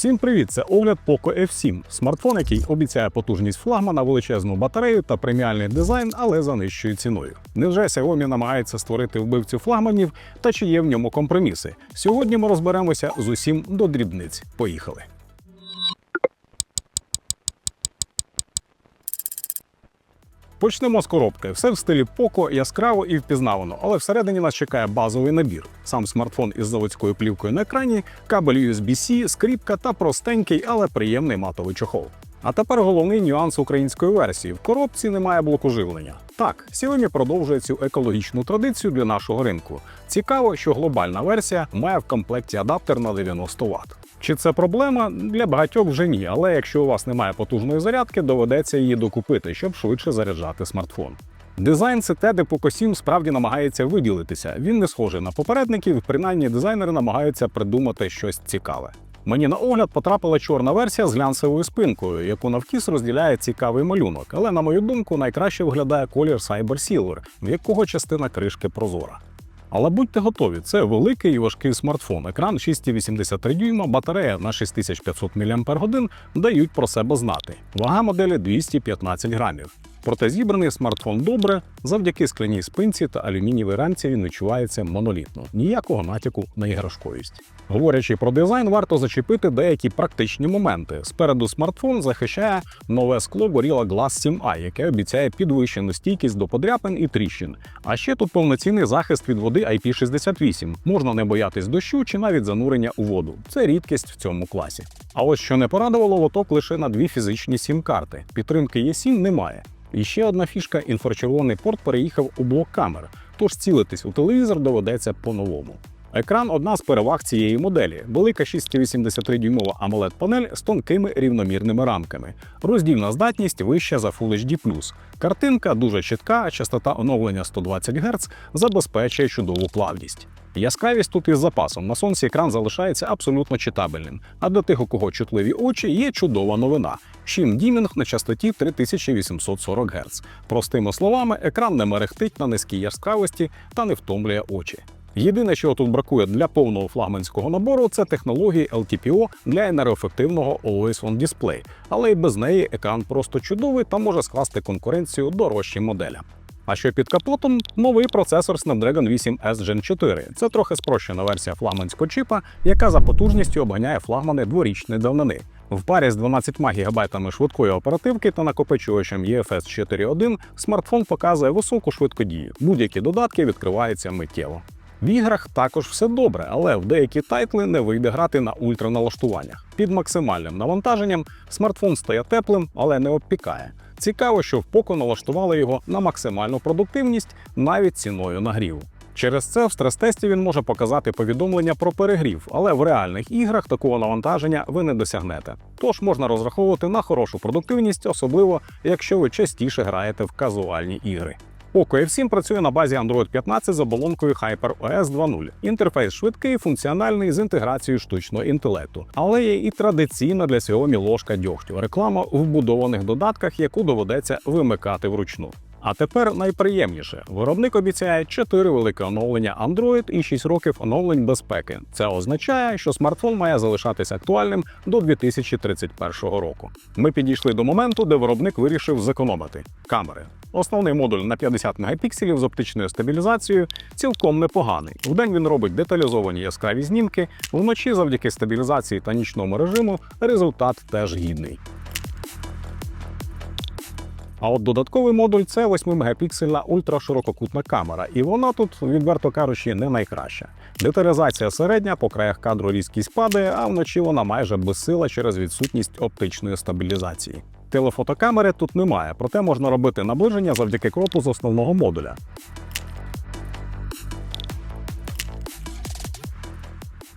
Всім привіт! Це огляд Poco F7. Смартфон, який обіцяє потужність флагмана, величезну батарею та преміальний дизайн, але за нижчою ціною. Невже Xiaomi намагається створити вбивцю флагманів та чи є в ньому компроміси? Сьогодні ми розберемося з усім до дрібниць. Поїхали. Почнемо з коробки. Все в стилі Poco, яскраво і впізнавано, але всередині нас чекає базовий набір: сам смартфон із заводською плівкою на екрані, кабель USB-C, скріпка та простенький, але приємний матовий чохол. А тепер головний нюанс української версії: в коробці немає блоку живлення. Так, Xiaomi продовжує цю екологічну традицію для нашого ринку. Цікаво, що глобальна версія має в комплекті адаптер на 90 Вт. Чи це проблема? Для багатьох вже ні, але якщо у вас немає потужної зарядки, доведеться її докупити, щоб швидше заряджати смартфон. Дизайн де Poco 7 справді намагається виділитися. Він не схожий на попередників, принаймні дизайнери намагаються придумати щось цікаве. Мені на огляд потрапила чорна версія з глянцевою спинкою, яку навкіс розділяє цікавий малюнок. Але, на мою думку, найкраще виглядає колір Cyber Silver, в якого частина кришки прозора. Але будьте готові, це великий і важкий смартфон. Екран 6,83 дюйма, батарея на 6500 мАч дають про себе знати. Вага моделі 215 грамів. Проте зібраний смартфон добре, завдяки скляній спинці та алюмінієвій рамці він відчувається монолітно, ніякого натяку на іграшковість. Говорячи про дизайн, варто зачепити деякі практичні моменти. Спереду смартфон захищає нове скло Gorilla Glass 7i, яке обіцяє підвищену стійкість до подряпин і тріщин. А ще тут повноцінний захист від води IP68. Можна не боятись дощу чи навіть занурення у воду. Це рідкість в цьому класі. А ось що не порадувало, лоток лише на дві фізичні сім-карти. Підтримки eSIM немає. І ще одна фішка: інфрачервоний порт переїхав у блок камер, тож цілитись у телевізор доведеться по-новому. Екран одна з переваг цієї моделі. Велика 6,83-дюймова amoled панель з тонкими рівномірними рамками. Роздільна здатність вища за Full HD+. Картинка дуже чітка, частота оновлення 120 Гц забезпечує чудову плавність. Яскравість тут із запасом. На сонці екран залишається абсолютно читабельним. А для тих, у кого чутливі очі, є чудова новина. Шім дімінг на частоті 3840 Гц. Простими словами, екран не мерехтить на низькій яскравості та не втомлює очі. Єдине, що тут бракує для повного флагманського набору, це технології LTPO для енергоефективного Always On Display, але й без неї екран просто чудовий та може скласти конкуренцію дорожчим моделям. А що під капотом новий процесор Snapdragon 8 S Gen 4. Це трохи спрощена версія флагманського чіпа, яка за потужністю обганяє флагмани дворічної давнини. В парі з 12 ГБ швидкої оперативки та накопичувачем UFS 4.1 смартфон показує високу швидкодію. Будь-які додатки відкриваються миттєво. В іграх також все добре, але в деякі тайтли не вийде грати на ультраналаштуваннях. Під максимальним навантаженням смартфон стає теплим, але не обпікає. Цікаво, що в Poco налаштували його на максимальну продуктивність навіть ціною нагріву. Через це в стрес-тесті він може показати повідомлення про перегрів, але в реальних іграх такого навантаження ви не досягнете. Тож можна розраховувати на хорошу продуктивність, особливо якщо ви частіше граєте в казуальні ігри. Poco F7 працює на базі Android 15 з оболонкою HyperOS 2.0. Інтерфейс швидкий, функціональний з інтеграцією штучного інтелекту, але є і традиційна для Xiaomi ложка дьогтю. Реклама в вбудованих додатках, яку доведеться вимикати вручну. А тепер найприємніше: виробник обіцяє 4 велике оновлення Android і 6 років оновлень безпеки. Це означає, що смартфон має залишатися актуальним до 2031 року. Ми підійшли до моменту, де виробник вирішив зекономити камери. Основний модуль на 50 мегапікселів з оптичною стабілізацією цілком непоганий. Вдень він робить деталізовані яскраві знімки, вночі завдяки стабілізації та нічному режиму результат теж гідний. А от додатковий модуль це 8-мегапіксельна ультраширококутна камера, і вона тут, відверто кажучи, не найкраща. Деталізація середня, по краях кадру різкість падає, а вночі вона майже безсила через відсутність оптичної стабілізації. Телефотокамери тут немає, проте можна робити наближення завдяки кропу з основного модуля.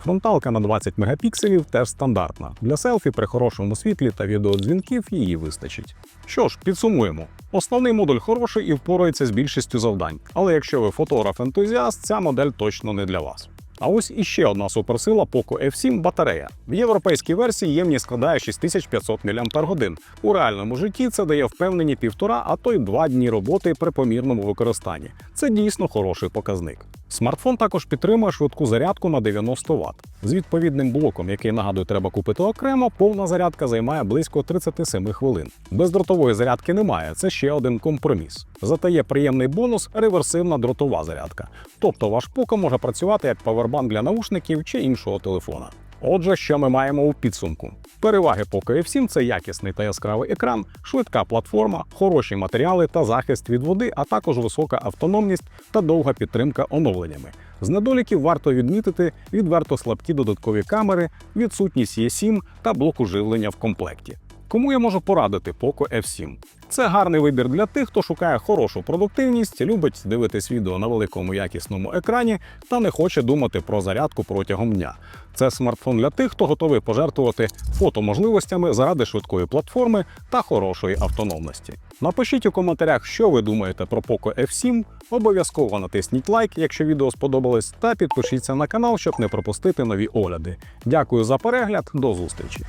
Фронталка на 20 мегапікселів теж стандартна. Для селфі при хорошому світлі та відеодзвінків її вистачить. Що ж, підсумуємо. Основний модуль хороший і впорається з більшістю завдань. Але якщо ви фотограф-ентузіаст, ця модель точно не для вас. А ось іще одна суперсила Poco F7 батарея. В європейській версії ємність складає 6500 мАч. У реальному житті це дає впевнені півтора, а то й два дні роботи при помірному використанні. Це дійсно хороший показник. Смартфон також підтримує швидку зарядку на 90 Вт. З відповідним блоком, який нагадую, треба купити окремо, повна зарядка займає близько 37 хвилин. Бездротової зарядки немає, це ще один компроміс. Зате є приємний бонус реверсивна дротова зарядка. Тобто ваш Poco може працювати як павербанк для наушників чи іншого телефона. Отже, що ми маємо у підсумку? Переваги по KF7 – це якісний та яскравий екран, швидка платформа, хороші матеріали та захист від води, а також висока автономність та довга підтримка оновленнями. З недоліків варто відмітити відверто слабкі додаткові камери, відсутність eSIM та блоку живлення в комплекті. Кому я можу порадити Poco F7? Це гарний вибір для тих, хто шукає хорошу продуктивність, любить дивитись відео на великому якісному екрані та не хоче думати про зарядку протягом дня. Це смартфон для тих, хто готовий пожертвувати фотоможливостями заради швидкої платформи та хорошої автономності. Напишіть у коментарях, що ви думаєте про Poco F7. Обов'язково натисніть лайк, якщо відео сподобалось, та підпишіться на канал, щоб не пропустити нові огляди. Дякую за перегляд, до зустрічі!